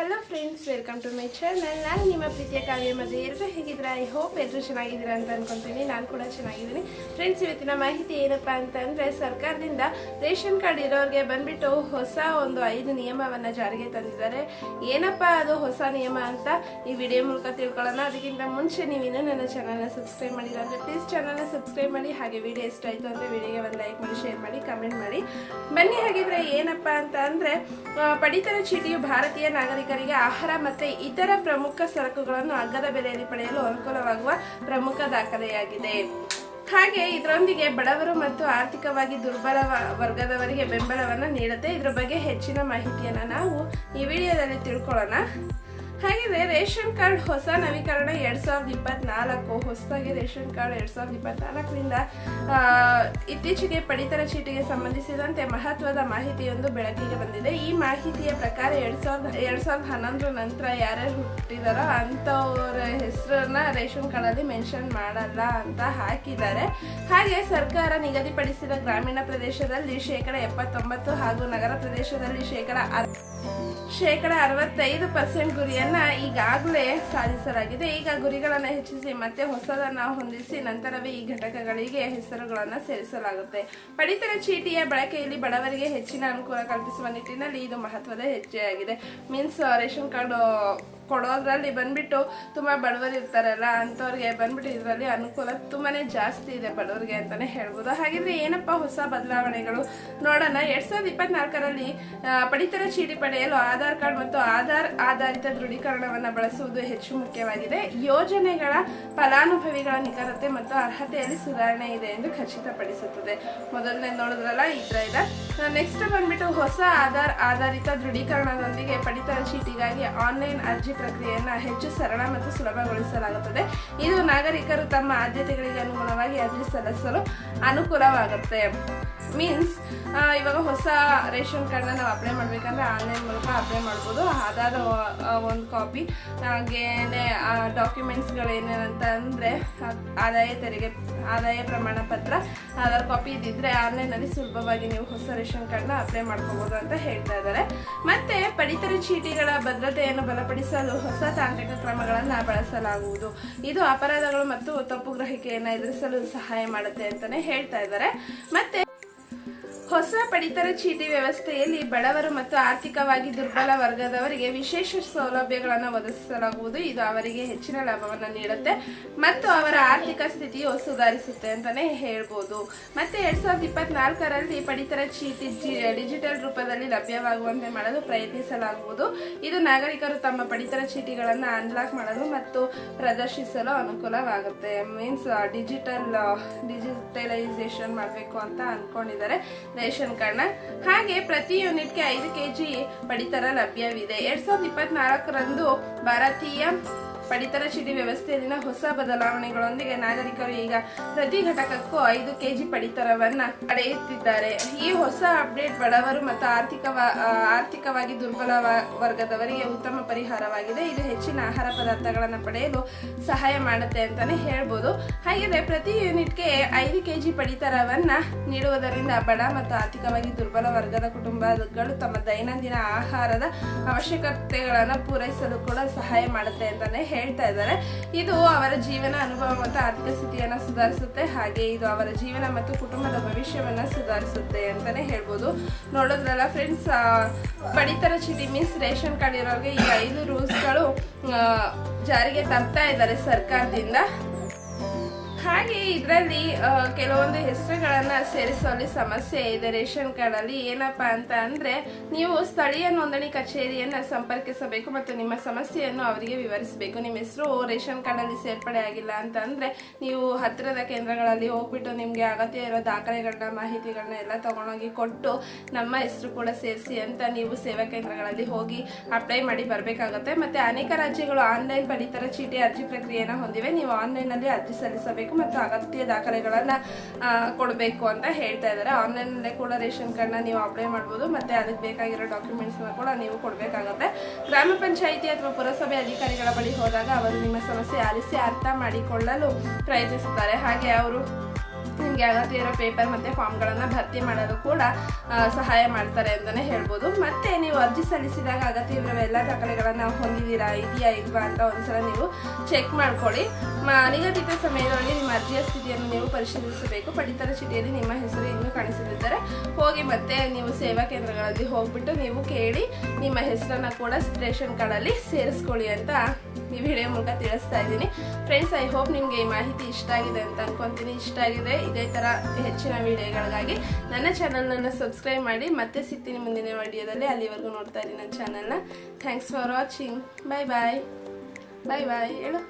Hello friends welcome to my channel ನಾನು ನಿಮ್ಮ ಪ್ರೀತಿಯ ಕಾವ್ಯ ಮದುವೆ ಎಲ್ಲರೂ ಹೇಗಿದ್ದೀರಾ? ಐ ಹೋಪ್ ಎಲ್ಲರೂ ಚೆನ್ನಾಗಿದ್ದೀರಾ ಅಂತ ಅನ್ಕೊತೀನಿ. ನಾನು ಕೂಡ ಚೆನ್ನಾಗಿದ್ದೀನಿ. ಫ್ರೆಂಡ್ಸ್ ಇವತ್ತಿನ ಮಾಹಿತಿ ಏನಪ್ಪ ಅಂತಂದರೆ, ಸರ್ಕಾರದಿಂದ ರೇಷನ್ ಕಾರ್ಡ್ ಇರೋರಿಗೆ ಬಂದ್ಬಿಟ್ಟು ಹೊಸ ಒಂದು ಐದು ನಿಯಮವನ್ನು ಜಾರಿಗೆ ತಂದಿದ್ದಾರೆ. ಏನಪ್ಪ ಅದು ಹೊಸ ನಿಯಮ ಅಂತ? ಈ ವಿಡಿಯೋ ಮೂಲಕ ತಿಳ್ಕೊಳ್ಳೋಣ. ಅದಕ್ಕಿಂತ ಮುಂಚೆ ನೀವಿನ್ನೂ ನನ್ನ ಚಾನಲ್ನ ಸಬ್ಸ್ಕ್ರೈಬ್ ಮಾಡಿಲ್ಲ ಅಂದರೆ ಪ್ಲೀಸ್ ಚಾನಲ್ನ ಸಬ್ಸ್ಕ್ರೈಬ್ ಮಾಡಿ. ಹಾಗೆ ವಿಡಿಯೋ ಇಷ್ಟ ಆಯಿತು ಅಂದರೆ, ವಿಡಿಯೋಗೆ ಒಂದು ಲೈಕ್ ಮಾಡಿ ಶೇರ್ ಮಾಡಿ ಕಮೆಂಟ್ ಮಾಡಿ. ಬನ್ನಿ, ಹಾಗಿದ್ರೆ ಏನಪ್ಪ ಅಂತ ಅಂದರೆ ಪಡಿತರ ಚೀಟಿಯು ಭಾರತೀಯ ನಾಗರಿಕರಿಗೆ ಆಹಾರ ಮತ್ತು ಇತರ ಪ್ರಮುಖ ಸರಕುಗಳನ್ನು ಅಗ್ಗದ ಬೆಲೆಯಲ್ಲಿ ಪಡೆಯಲು ಅನುಕೂಲವಾಗುವ ಪ್ರಮುಖ ದಾಖಲೆಯಾಗಿದೆ. ಹಾಗೆ ಇದರೊಂದಿಗೆ ಬಡವರು ಮತ್ತು ಆರ್ಥಿಕವಾಗಿ ದುರ್ಬಲ ವರ್ಗದವರಿಗೆ ಬೆಂಬಲವನ್ನು ನೀಡುತ್ತೆ. ಇದರ ಬಗ್ಗೆ ಹೆಚ್ಚಿನ ಮಾಹಿತಿಯನ್ನು ನಾವು ಈ ವಿಡಿಯೋದಲ್ಲಿ ತಿಳ್ಕೊಳ್ಳೋಣ. ಹಾಗಿದ್ರೆ ರೇಷನ್ ಕಾರ್ಡ್ ಹೊಸ ನವೀಕರಣ ಎರಡ್ ಸಾವಿರದ ಇಪ್ಪತ್ನಾಲ್ಕು, ಹೊಸದಾಗಿ ರೇಷನ್ ಕಾರ್ಡ್ ಎರಡ್ ಸಾವಿರದ ಇಪ್ಪತ್ನಾಲ್ಕರಿಂದ ಇತ್ತೀಚೆಗೆ ಪಡಿತರ ಚೀಟಿಗೆ ಸಂಬಂಧಿಸಿದಂತೆ ಮಹತ್ವದ ಮಾಹಿತಿಯೊಂದು ಬೆಳಕಿಗೆ ಬಂದಿದೆ. ಈ ಮಾಹಿತಿಯ ಪ್ರಕಾರ ಎರಡ್ ಸಾವಿರದ ಎರಡ್ ಸಾವಿರದ ಹನ್ನೊಂದರ ನಂತರ ಯಾರ್ಯಾರು ಹುಟ್ಟಿದಾರೋ ಅಂಥವ್ರ ಹೆಸರನ್ನ ರೇಷನ್ ಕಾರ್ಡಲ್ಲಿ ಮೆನ್ಷನ್ ಮಾಡಲ್ಲ ಅಂತ ಹಾಕಿದ್ದಾರೆ. ಹಾಗೆ ಸರ್ಕಾರ ನಿಗದಿಪಡಿಸಿದ ಗ್ರಾಮೀಣ ಪ್ರದೇಶದಲ್ಲಿ ಶೇಕಡ ಎಪ್ಪತ್ತೊಂಬತ್ತು ಹಾಗೂ ನಗರ ಪ್ರದೇಶದಲ್ಲಿ ಶೇಕಡ ಶೇಕಡ ಅರವತ್ತೈದು ಪರ್ಸೆಂಟ್ ಗುರಿಯನ್ನ ಈಗಾಗಲೇ ಸಾಧಿಸಲಾಗಿದೆ. ಈಗ ಗುರಿಗಳನ್ನ ಹೆಚ್ಚಿಸಿ ಮತ್ತೆ ಹೊಸದನ್ನ ಹೊಂದಿಸಿ ನಂತರವೇ ಈ ಘಟಕಗಳಿಗೆ ಹೆಸರುಗಳನ್ನ ಸೇರಿಸಲಾಗುತ್ತೆ. ಪಡಿತರ ಚೀಟಿಯ ಬಳಕೆಯಲ್ಲಿ ಬಡವರಿಗೆ ಹೆಚ್ಚಿನ ಅನುಕೂಲ ಕಲ್ಪಿಸುವ ನಿಟ್ಟಿನಲ್ಲಿ ಇದು ಮಹತ್ವದ ಹೆಜ್ಜೆಯಾಗಿದೆ. ಮೀನ್ಸ್ ರೇಷನ್ ಕಾರ್ಡ್ ಕೊಡೋದ್ರಲ್ಲಿ ಬಂದ್ಬಿಟ್ಟು ತುಂಬ ಬಡವರು ಇರ್ತಾರಲ್ಲ ಅಂಥವ್ರಿಗೆ ಬಂದ್ಬಿಟ್ಟು ಇದರಲ್ಲಿ ಅನುಕೂಲ ತುಂಬಾ ಜಾಸ್ತಿ ಇದೆ ಬಡವರಿಗೆ ಅಂತಲೇ ಹೇಳ್ಬೋದು. ಹಾಗಿದ್ರೆ ಏನಪ್ಪ ಹೊಸ ಬದಲಾವಣೆಗಳು? ನೋಡೋಣ, ಎರಡು ಸಾವಿರದ ಇಪ್ಪತ್ನಾಲ್ಕರಲ್ಲಿ ಪಡಿತರ ಚೀಟಿ ಪಡೆಯಲು ಆಧಾರ್ ಕಾರ್ಡ್ ಮತ್ತು ಆಧಾರ್ ಆಧಾರಿತ ದೃಢೀಕರಣವನ್ನು ಬಳಸುವುದು ಹೆಚ್ಚು ಮುಖ್ಯವಾಗಿದೆ. ಯೋಜನೆಗಳ ಫಲಾನುಭವಿಗಳ ನಿಖರತೆ ಮತ್ತು ಅರ್ಹತೆಯಲ್ಲಿ ಸುಧಾರಣೆ ಇದೆ ಎಂದು ಖಚಿತಪಡಿಸುತ್ತದೆ. ಮೊದಲನೇ ನೋಡಿದ್ರಲ್ಲ ಇದೆ. ನೆಕ್ಸ್ಟ್ ಬಂದ್ಬಿಟ್ಟು ಹೊಸ ಆಧಾರ್ ಆಧಾರಿತ ದೃಢೀಕರಣದೊಂದಿಗೆ ಪಡಿತರ ಚೀಟಿಗಾಗಿ ಆನ್ಲೈನ್ ಅರ್ಜಿ ಪ್ರಕ್ರಿಯೆಯನ್ನು ಹೆಚ್ಚು ಸರಳ ಮತ್ತು ಸುಲಭಗೊಳಿಸಲಾಗುತ್ತದೆ. ಇದು ನಾಗರಿಕರು ತಮ್ಮ ಆದ್ಯತೆಗಳಿಗೆ ಅನುಗುಣವಾಗಿ ಅರ್ಜಿ ಸಲ್ಲಿಸಲು ಅನುಕೂಲವಾಗುತ್ತೆ. ಮೀನ್ಸ್ ಇವಾಗ ಹೊಸ ರೇಷನ್ ಕಾರ್ಡ್ನ ನಾವು ಅಪ್ಲೈ ಮಾಡಬೇಕಂದ್ರೆ ಆನ್ಲೈನ್ ಮೂಲಕ ಅಪ್ಲೈ ಮಾಡ್ಬೋದು. ಆಧಾರ್ ಒಂದು ಕಾಪಿ ಹಾಗೇನೆ ಡಾಕ್ಯುಮೆಂಟ್ಸ್ಗಳೇನೇನಂತ ಅಂದರೆ ಆದಾಯ ತೆರಿಗೆ ಆದಾಯ ಪ್ರಮಾಣ ಪತ್ರ, ಆಧಾರ್ ಕಾಪಿ ಇದ್ದಿದ್ರೆ ಆನ್ಲೈನಲ್ಲಿ ಸುಲಭವಾಗಿ ನೀವು ಹೊಸ ರೇಷನ್ ಕಾರ್ಡ್ನ ಅಪ್ಲೈ ಮಾಡ್ಕೋಬೋದು ಅಂತ ಹೇಳ್ತಾ ಇದ್ದಾರೆ. ಮತ್ತೆ ಪಡಿತರ ಚೀಟಿಗಳ ಭದ್ರತೆಯನ್ನು ಬಲಪಡಿಸಲು ಹೊಸ ತಾಂತ್ರಿಕ ಕ್ರಮಗಳನ್ನು ಬಳಸಲಾಗುವುದು. ಇದು ಅಪರಾಧಗಳು ಮತ್ತು ತಪ್ಪು ಗ್ರಹಿಕೆಯನ್ನು ಎದುರಿಸಲು ಸಹಾಯ ಮಾಡುತ್ತೆ ಅಂತಲೇ ಹೇಳ್ತಾ ಇದ್ದಾರೆ. ಮತ್ತೆ ಹೊಸ ಪಡಿತರ ಚೀಟಿ ವ್ಯವಸ್ಥೆಯಲ್ಲಿ ಬಡವರು ಮತ್ತು ಆರ್ಥಿಕವಾಗಿ ದುರ್ಬಲ ವರ್ಗದವರಿಗೆ ವಿಶೇಷ ಸೌಲಭ್ಯಗಳನ್ನು ಒದಗಿಸಲಾಗುವುದು. ಇದು ಅವರಿಗೆ ಹೆಚ್ಚಿನ ಲಾಭವನ್ನು ನೀಡುತ್ತೆ ಮತ್ತು ಅವರ ಆರ್ಥಿಕ ಸ್ಥಿತಿಯು ಸುಧಾರಿಸುತ್ತೆ ಅಂತಾನೆ ಹೇಳ್ಬೋದು. ಮತ್ತೆ ಎರಡ್ ಸಾವಿರದ ಇಪ್ಪತ್ನಾಲ್ಕರಲ್ಲಿ ಪಡಿತರ ಚೀಟಿ ಡಿಜಿಟಲ್ ರೂಪದಲ್ಲಿ ಲಭ್ಯವಾಗುವಂತೆ ಮಾಡಲು ಪ್ರಯತ್ನಿಸಲಾಗುವುದು. ಇದು ನಾಗರಿಕರು ತಮ್ಮ ಪಡಿತರ ಚೀಟಿಗಳನ್ನು ಅನ್ಲಾಕ್ ಮಾಡಲು ಮತ್ತು ಪ್ರದರ್ಶಿಸಲು ಅನುಕೂಲವಾಗುತ್ತೆ. ಮೀನ್ಸ್ ಡಿಜಿಟಲ್ ಡಿಜಿಟಲೈಸೇಷನ್ ಮಾಡಬೇಕು ಅಂತ ಅನ್ಕೊಂಡಿದ್ದಾರೆ. ರೇಷನ್ ಕಾರ್ಡ್ನ. ಹಾಗೆ ಪ್ರತಿ ಯೂನಿಟ್ಗೆ ಐದು ಕೆಜಿ ಪಡಿತರ ಲಭ್ಯವಿದೆ. ಎರಡ್ ಸಾವಿರದ ಇಪ್ಪತ್ನಾಲ್ಕರಂದು ಭಾರತೀಯ ಪಡಿತರ ಚೀಟಿ ವ್ಯವಸ್ಥೆಯಲ್ಲಿನ ಹೊಸ ಬದಲಾವಣೆಗಳೊಂದಿಗೆ ನಾಗರಿಕರು ಈಗ ಪ್ರತಿ ಘಟಕಕ್ಕೂ ಐದು ಕೆಜಿ ಪಡಿತರವನ್ನ ಪಡೆಯುತ್ತಿದ್ದಾರೆ. ಈ ಹೊಸ ಅಪ್ಡೇಟ್ ಬಡವರು ಮತ್ತು ಆರ್ಥಿಕ ಆರ್ಥಿಕವಾಗಿ ದುರ್ಬಲ ವರ್ಗದವರಿಗೆ ಉತ್ತಮ ಪರಿಹಾರವಾಗಿದೆ. ಇದು ಹೆಚ್ಚಿನ ಆಹಾರ ಪದಾರ್ಥಗಳನ್ನು ಪಡೆಯಲು ಸಹಾಯ ಮಾಡುತ್ತೆ ಅಂತಾನೆ ಹೇಳ್ಬೋದು. ಹಾಗೆಯೇ ಪ್ರತಿ ಯೂನಿಟ್ಗೆ ಐದು ಕೆಜಿ ಪಡಿತರವನ್ನ ನೀಡುವುದರಿಂದ ಬಡ ಮತ್ತು ಆರ್ಥಿಕವಾಗಿ ದುರ್ಬಲ ವರ್ಗದ ಕುಟುಂಬಗಳು ತಮ್ಮ ದೈನಂದಿನ ಆಹಾರದ ಅವಶ್ಯಕತೆಗಳನ್ನು ಪೂರೈಸಲು ಕೂಡ ಸಹಾಯ ಮಾಡುತ್ತೆ ಅಂತಾನೆ ಹೇಳ್ತಾ ಇದ್ದಾರೆ. ಇದು ಅವರ ಜೀವನ ಅನುಭವ ಮತ್ತು ಆರ್ಥಿಕ ಸ್ಥಿತಿಯನ್ನು ಸುಧಾರಿಸುತ್ತೆ. ಹಾಗೆ ಇದು ಅವರ ಜೀವನ ಮತ್ತು ಕುಟುಂಬದ ಭವಿಷ್ಯವನ್ನ ಸುಧಾರಿಸುತ್ತೆ ಅಂತಾನೆ ಹೇಳ್ಬೋದು. ನೋಡೋದ್ರಲ್ಲ ಫ್ರೆಂಡ್ಸ್ ಪಡಿತರ ಚೀಟಿ ಮೀನ್ಸ್ ರೇಷನ್ ಕಾರ್ಡ್ ಇರೋರಿಗೆ ಈ ಐದು ರೂಲ್ಸ್ಗಳು ಜಾರಿಗೆ ತರ್ತಾ ಇದ್ದಾರೆ ಸರ್ಕಾರದಿಂದ. ಹಾಗೆ ಇದರಲ್ಲಿ ಕೆಲವೊಂದು ಹೆಸರುಗಳನ್ನು ಸೇರಿಸುವಲ್ಲಿ ಸಮಸ್ಯೆ ಇದೆ. ರೇಷನ್ ಕಾರ್ಡಲ್ಲಿ ಏನಪ್ಪ ಅಂತ ಅಂದರೆ, ನೀವು ಸ್ಥಳೀಯ ನೋಂದಣಿ ಕಚೇರಿಯನ್ನು ಸಂಪರ್ಕಿಸಬೇಕು ಮತ್ತು ನಿಮ್ಮ ಸಮಸ್ಯೆಯನ್ನು ಅವರಿಗೆ ವಿವರಿಸಬೇಕು. ನಿಮ್ಮ ಹೆಸರು ರೇಷನ್ ಕಾರ್ಡಲ್ಲಿ ಸೇರ್ಪಡೆ ಆಗಿಲ್ಲ ಅಂತ ಅಂದರೆ, ನೀವು ಹತ್ತಿರದ ಕೇಂದ್ರಗಳಲ್ಲಿ ಹೋಗ್ಬಿಟ್ಟು ನಿಮಗೆ ಅಗತ್ಯ ಇರೋ ದಾಖಲೆಗಳನ್ನ, ಮಾಹಿತಿಗಳನ್ನ ಎಲ್ಲ ತೊಗೊಂಡೋಗಿ ಕೊಟ್ಟು ನಮ್ಮ ಹೆಸರು ಕೂಡ ಸೇರಿಸಿ ಅಂತ ನೀವು ಸೇವಾ ಕೇಂದ್ರಗಳಲ್ಲಿ ಹೋಗಿ ಅಪ್ಲೈ ಮಾಡಿ ಬರಬೇಕಾಗುತ್ತೆ. ಮತ್ತು ಅನೇಕ ರಾಜ್ಯಗಳು ಆನ್ಲೈನ್ ಪಡಿತರ ಚೀಟಿ ಅರ್ಜಿ ಪ್ರಕ್ರಿಯೆಯನ್ನು ಹೊಂದಿವೆ. ನೀವು ಆನ್ಲೈನ್ನಲ್ಲಿ ಅರ್ಜಿ ಸಲ್ಲಿಸಬೇಕು. ಮತ್ತು ಅಗತ್ಯ ದಾಖಲೆಗಳನ್ನು ಕೊಡಬೇಕು ಅಂತ ಹೇಳ್ತಾ ಇದ್ದಾರೆ. ಆನ್ಲೈನಲ್ಲೇ ಕೂಡ ರೇಷನ್ ಕಾರ್ಡ್ನ ನೀವು ಅಪ್ಲೈ ಮಾಡ್ಬೋದು ಮತ್ತು ಅದಕ್ಕೆ ಬೇಕಾಗಿರೋ ಡಾಕ್ಯುಮೆಂಟ್ಸ್ನ ಕೂಡ ನೀವು ಕೊಡಬೇಕಾಗುತ್ತೆ. ಗ್ರಾಮ ಪಂಚಾಯಿತಿ ಅಥವಾ ಪುರಸಭೆ ಅಧಿಕಾರಿಗಳ ಬಳಿ ಹೋದಾಗ ಅವರು ನಿಮ್ಮ ಸಮಸ್ಯೆ ಆಲಿಸಿ ಅರ್ಥ ಮಾಡಿಕೊಳ್ಳಲು ಪ್ರಯತ್ನಿಸುತ್ತಾರೆ. ಹಾಗೆ ಅವರು ನಿಮಗೆ ಅಗತ್ಯ ಇರೋ ಪೇಪರ್ ಮತ್ತು ಫಾರ್ಮ್ಗಳನ್ನು ಭರ್ತಿ ಮಾಡಲು ಕೂಡ ಸಹಾಯ ಮಾಡ್ತಾರೆ ಅಂತಲೇ ಹೇಳ್ಬೋದು. ಮತ್ತು ನೀವು ಅರ್ಜಿ ಸಲ್ಲಿಸಿದಾಗ ಅಗತ್ಯ ಇರುವ ಎಲ್ಲ ದಾಖಲೆಗಳನ್ನು ಹೊಂದಿದ್ದೀರಾ, ಇದೆಯಾ, ಇಲ್ವಾ ಅಂತ ಒಂದ್ಸಲ ನೀವು ಚೆಕ್ ಮಾಡ್ಕೊಳ್ಳಿ. ನಿಗದಿತ ಸಮಯದಲ್ಲಿ ನಿಮ್ಮ ಅರ್ಜಿಯ ಸ್ಥಿತಿಯನ್ನು ನೀವು ಪರಿಶೀಲಿಸಬೇಕು. ಪಡಿತರ ಚೀಟಿಯಲ್ಲಿ ನಿಮ್ಮ ಹೆಸರು ಇನ್ನೂ ಕಾಣಿಸದಿದ್ದರೆ ಹೋಗಿ ಮತ್ತೆ ನೀವು ಸೇವಾ ಕೇಂದ್ರಗಳಲ್ಲಿ ಹೋಗ್ಬಿಟ್ಟು ನೀವು ಕೇಳಿ ನಿಮ್ಮ ಹೆಸರನ್ನು ಕೂಡ ರೇಷನ್ ಕಾರ್ಡಲ್ಲಿ ಸೇರಿಸ್ಕೊಳ್ಳಿ ಅಂತ ಈ ವಿಡಿಯೋ ಮೂಲಕ ತಿಳಿಸ್ತಾ ಇದ್ದೀನಿ. ಫ್ರೆಂಡ್ಸ್ ಐ ಹೋಪ್ ನಿಮಗೆ ಈ ಮಾಹಿತಿ ಇಷ್ಟ ಆಗಿದೆ ಅಂತ ಅನ್ಕೊಂತೀನಿ. ಇಷ್ಟ ಆಗಿದೆ ಇದೇ ಥರ ಹೆಚ್ಚಿನ ವಿಡಿಯೋಗಳಿಗಾಗಿ ನನ್ನ ಚಾನಲ್ನ ಸಬ್ಸ್ಕ್ರೈಬ್ ಮಾಡಿ ಮತ್ತೆ ಸಿಗ್ತೀನಿ ಮುಂದಿನ ವಿಡಿಯೋದಲ್ಲಿ. ಅಲ್ಲಿವರೆಗೂ ನೋಡ್ತಾ ಇದ್ದೀನಿ ನನ್ನ ಚಾನಲ್ನ. Thanks for watching bye bye bye bye ಹೇಳು.